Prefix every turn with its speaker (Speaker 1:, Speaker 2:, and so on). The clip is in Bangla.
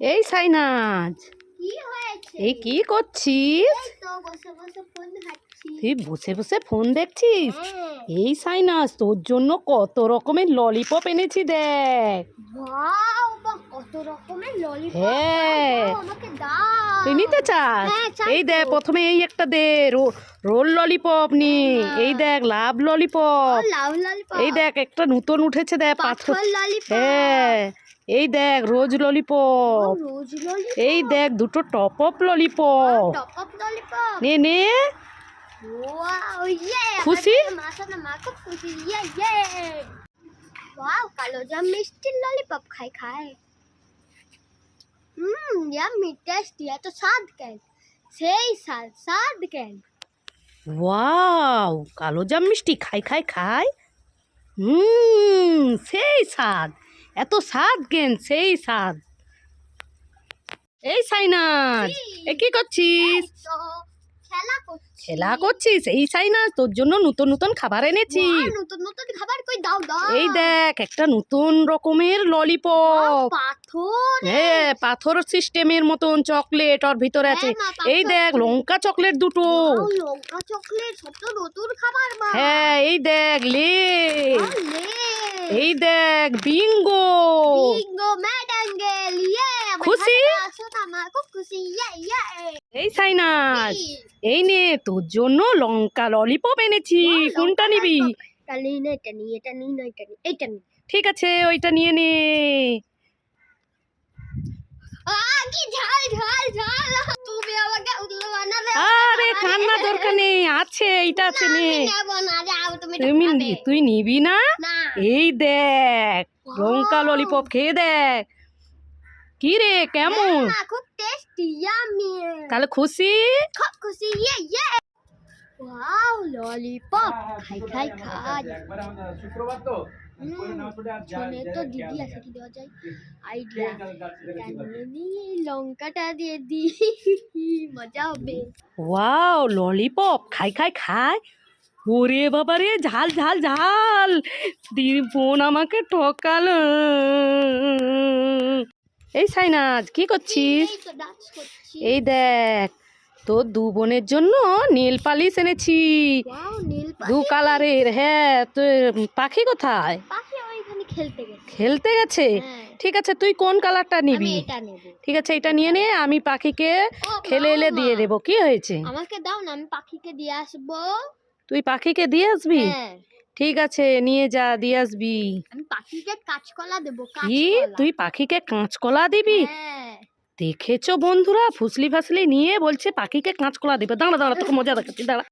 Speaker 1: এই সাইনাজ এই কি করছিস? তুই বসে বসে ফোন দেখছিস?
Speaker 2: হ্যাঁ।
Speaker 1: এই সাইনাস তোর জন্য কত রকমের ললিপপ এনেছি দেখ। হ্যাঁ। তুই নিতে চাস?
Speaker 2: হ্যাঁ,
Speaker 1: এই দেখ প্রথমে এই একটা দে রোল ললিপপ নি। এই দেখ লাভ ললিপপ এই দেখ একটা নতুন উঠেছে দেখ পাথর হ্যাঁ। এই দেখ রোজ
Speaker 2: ও
Speaker 1: ললিপপ
Speaker 2: রোজ ললিপপ
Speaker 1: এই দেখ দুটো top up lollipop
Speaker 2: top up lollipop
Speaker 1: নে নে।
Speaker 2: ওয়াও ইয়ে
Speaker 1: খুশি?
Speaker 2: মা সাথে মা খুব খুশি। ইয়ে ইয়ে ওয়াও কালো জাম মিষ্টি ললিপপ খাই খাই হুম ইয়াম্মি টেস্টি এত স্বাদ কেন? সেই স্বাদ স্বাদ কেন?
Speaker 1: ওয়াও কালো জাম মিষ্টি খাই খাই খাই হুম সেই স্বাদ। এত স্বাদ কেন? সেই স্বাদ। এই সাইনাজ এ কি করছিস?
Speaker 2: খেলা
Speaker 1: করছিস? এই সাইনাজ তোর জন্য নতুন নতুন খাবার এনেছি।
Speaker 2: নতুন নতুন খাবার কই? দাও দাও।
Speaker 1: এই দেখ একটা নতুন রকমের ললিপপ
Speaker 2: পাথর
Speaker 1: হ্যাঁ পাথর সিস্টেমের মতন চকলেট ওর ভিতরে আছে।
Speaker 2: হ্যাঁ,
Speaker 1: এই দেখ লঙ্কা চকলেট দুটো।
Speaker 2: লঙ্কা চকলেট সব তো নতুন খাবার
Speaker 1: হ্যাঁ এই দেখ লে।
Speaker 2: লে।
Speaker 1: এই দেখ বিঙ্গো
Speaker 2: বিঙ্গো ম্যাডাঙ্গেল ইয়ে
Speaker 1: খুশি?
Speaker 2: না খুব ইয়ে ইয়ে
Speaker 1: এই সাইনাজ
Speaker 2: কি?
Speaker 1: এই নে তোর জন্য লঙ্কা ললিপপ এনেছি কোনটা নিবি।
Speaker 2: এটা না এটা নিই এটা নিই না এটা নিই এইটা নিই
Speaker 1: ঠিক আছে ওইটা নিয়ে নে।
Speaker 2: আ কি ঝাল ঝাল ঝাল! তুমি আমাকে উল্লু
Speaker 1: দরকার নেই আছে এইটা আছে নে
Speaker 2: তুমি।
Speaker 1: তুই নিবি না? এই দেখ লঙ্কা. ললিপপ খেয়ে দেখ। কি রে কেমন?
Speaker 2: খুব টেস্টি ইয়ামি
Speaker 1: তাহলে খুশি?
Speaker 2: খুব খুশি ইয়ে ইয়ে ওয়াও ললিপপ খাই খাই খাই।
Speaker 3: একবার শুক্রবার তো
Speaker 2: শোনে তো দিদি আছে কি দেওয়া যায়? আইডিয়া। নিয়ে লঙ্কাটা দিয়ে দি মজা হবে।
Speaker 1: ওয়াও ললিপপ খাই খাই খাই। ওরে বাবা রে ঝাল ঝাল ঝাল। দি বোন আমাকে ঠকালো। এই সাইনাজ কি করছিস?
Speaker 2: এই
Speaker 1: দেখ তোর দু বোনের জন্য নীল পালিশ এনেছি। দু কালারের হ্যাঁ তো পাখি কোথায়?
Speaker 2: খেলতে গেছে।
Speaker 1: খেলতে গেছে?
Speaker 2: হ্যাঁ।
Speaker 1: ঠিক আছে তুই কোন কালারটা নিবি? ঠিক আছে এটা নিয়ে নে আমি পাখিকে খেলে এলে দিয়ে। দেবো। কি হয়েছে?
Speaker 2: আমাকে দাও না আমি পাখিকে দিয়ে আসব।
Speaker 1: তুই পাখিকে দিয়ে আসবি?
Speaker 2: হ্যাঁ।
Speaker 1: ঠিক আছে নিয়ে যা দিয়ে আসবি।
Speaker 2: আমি পাখিকে কাঁচকলা দেবো
Speaker 1: কি? তুই পাখিকে কাঁচকলা দিবি?
Speaker 2: হ্যাঁ।
Speaker 1: দেখেছ বন্ধুরা? ফুসলি ফাসলি নিয়ে বলছে পাখিকে কাঁচকলা দেবে। দাঁড়া দাঁড়া, তোকে মজা দেখাচ্ছি, দাঁড়া।